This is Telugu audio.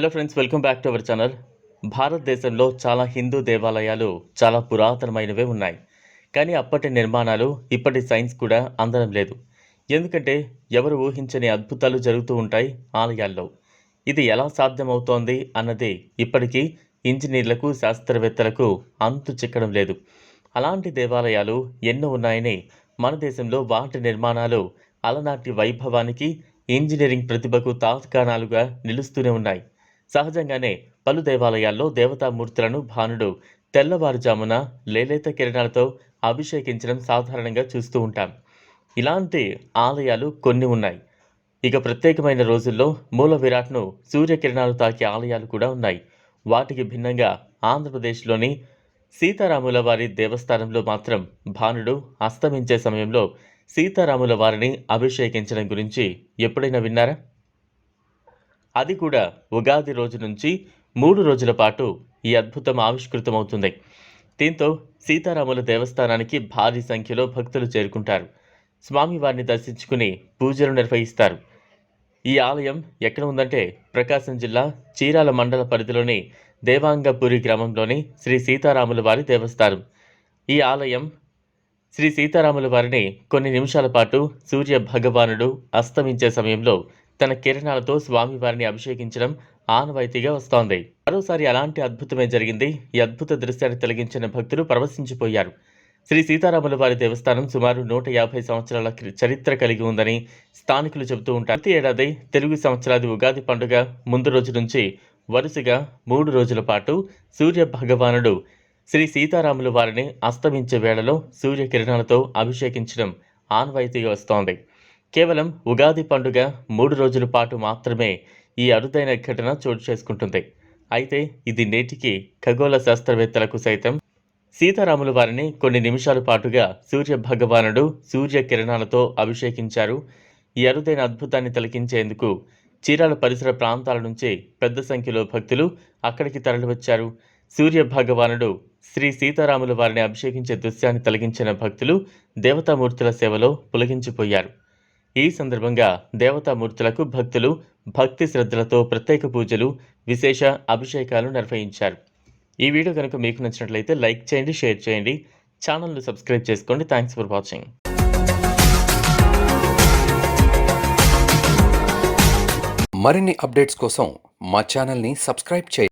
Hello friends welcome back to our channel భారతదేశంలో చాలా హిందూ దేవాలయాలు చాలా పురాతనమైనవే ఉన్నాయి. కానీ అప్పటి నిర్మాణాలు ఇప్పటి సైన్స్ కూడా అందడం లేదు. ఎందుకంటే ఎవరు ఊహించని అద్భుతాలు జరుగుతూ ఉంటాయి ఆలయాల్లో. ఇది ఎలా సాధ్యమవుతోంది అన్నది ఇప్పటికీ ఇంజనీర్లకు శాస్త్రవేత్తలకు అంతు చిక్కడం లేదు. అలాంటి దేవాలయాలు ఎన్నో ఉన్నాయని మన దేశంలో వాటి నిర్మాణాలు అలనాటి వైభవానికి ఇంజనీరింగ్ ప్రతిభకు తాత్కాణాలుగా నిలుస్తూనే ఉన్నాయి. సహజంగానే పలు దేవాలయాల్లో దేవతామూర్తులను భానుడు తెల్లవారుజామున లేలేత కిరణాలతో అభిషేకించడం సాధారణంగా చూస్తూ ఉంటాం. ఇలాంటి ఆలయాలు కొన్ని ఉన్నాయి. ఇక ప్రత్యేకమైన రోజుల్లో మూల విరాట్ను సూర్యకిరణాలు తాకే ఆలయాలు కూడా ఉన్నాయి. వాటికి భిన్నంగా ఆంధ్రప్రదేశ్లోని సీతారాముల వారి దేవస్థానంలో మాత్రం భానుడు అస్తమించే సమయంలో సీతారాముల వారిని అభిషేకించడం గురించి ఎప్పుడైనా విన్నారా? అది కూడా ఉగాది రోజు నుంచి మూడు రోజుల పాటు ఈ అద్భుతం ఆవిష్కృతమవుతుంది. దీంతో సీతారాముల దేవస్థానానికి భారీ సంఖ్యలో భక్తులు చేరుకుంటారు. స్వామివారిని దర్శించుకుని పూజలు నిర్వహిస్తారు. ఈ ఆలయం ఎక్కడ ఉందంటే ప్రకాశం జిల్లా చీరాల మండల పరిధిలోని దేవాంగపురి గ్రామంలోని శ్రీ సీతారాముల వారి దేవస్థానం. ఈ ఆలయం శ్రీ సీతారాముల వారిని కొన్ని నిమిషాల పాటు సూర్య భగవానుడు అస్తమించే సమయంలో తన కిరణాలతో స్వామివారిని అభిషేకించడం ఆనవాయితీగా వస్తోంది. మరోసారి అలాంటి అద్భుతమే జరిగింది. ఈ అద్భుత దృశ్యాన్ని తొలగించిన భక్తులు పరవశించిపోయారు. శ్రీ సీతారాముల వారి దేవస్థానం సుమారు నూట యాభై సంవత్సరాల చరిత్ర కలిగి ఉందని స్థానికులు చెబుతూ ఉంటారు. ప్రతి ఏడాది తెలుగు సంవత్సరాది ఉగాది పండుగ ముందు రోజు నుంచి వరుసగా మూడు రోజుల పాటు సూర్య భగవానుడు శ్రీ సీతారాముల వారిని అస్తమించే వేళలో సూర్యకిరణాలతో అభిషేకించడం ఆనవాయితీగా వస్తోంది. కేవలం ఉగాది పండుగ మూడు రోజుల పాటు మాత్రమే ఈ అరుదైన ఘటన చోటు చేసుకుంటుంది. అయితే ఇది నేటికి ఖగోళ శాస్త్రవేత్తలకు సైతం సీతారాముల వారిని కొన్ని నిమిషాల పాటుగా సూర్య భగవానుడు సూర్య కిరణాలతో అభిషేకించారు. ఈ అరుదైన అద్భుతాన్ని తలకించేందుకు చీరాల పరిసర ప్రాంతాల నుంచి పెద్ద సంఖ్యలో భక్తులు అక్కడికి తరలివచ్చారు. సూర్య భగవానుడు శ్రీ సీతారాముల వారిని అభిషేకించే దృశ్యాన్ని తొలగించిన భక్తులు దేవతామూర్తుల సేవలో పులగించిపోయారు. ఈ సందర్భంగా దేవతామూర్తులకు భక్తులు భక్తి శ్రద్ధలతో ప్రత్యేక పూజలు విశేష అభిషేకాలు నిర్వహించారు. ఈ వీడియో కనుక మీకు నచ్చినట్లయితే లైక్ చేయండి షేర్ చేయండి. ఛానల్ను సబ్స్క్రైబ్ చేసుకోండి. Thanks for watching. మరిన్ని అప్డేట్స్ కోసం మా ఛానల్ని సబ్స్క్రైబ్ చేయండి.